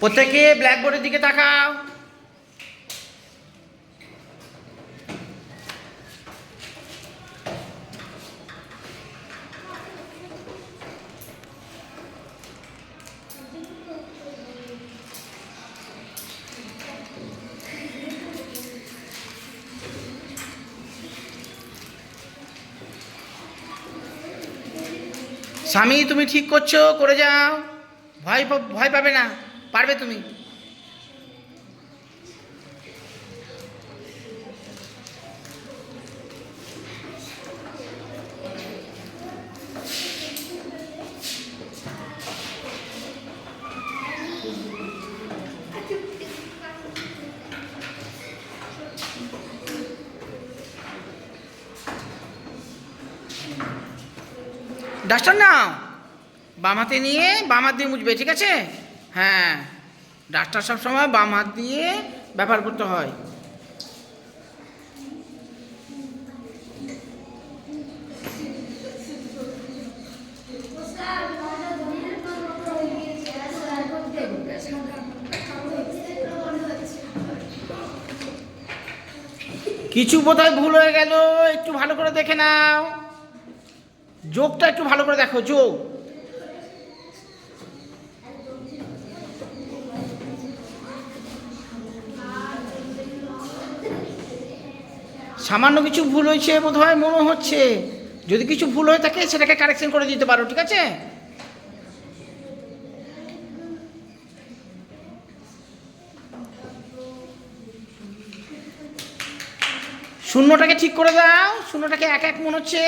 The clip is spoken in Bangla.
প্রত্যেকে ব্ল্যাকবোর্ডের দিকে তাকাও। স্বামী তুমি ঠিক করছ করে যাও। ভয় ভয় পাবে না। পারবে তুমি। ডাস্টার নাও। বাম হাতে নিয়ে বাম হাত দিয়ে মুছবে, ঠিক আছে? হ্যাঁ। ডাস্টার সব সময় বাম হাত দিয়ে ব্যবহার করতে হয়। কিছু বোধহয় ভুল হয়ে গেল, একটু ভালো করে দেখে নাও। যোগটা একটু ভালো করে দেখো, যোগ। সামান্য কিছু ভুল হয়েছে বোধ হয় মনে হচ্ছে। যদি কিছু ভুল হয়ে থাকে, সেটাকে কারেকশন করে দিতে পারো, ঠিক আছে? শূন্যটাকে ঠিক করে দাও। শূন্যটাকে এক এক মনে হচ্ছে।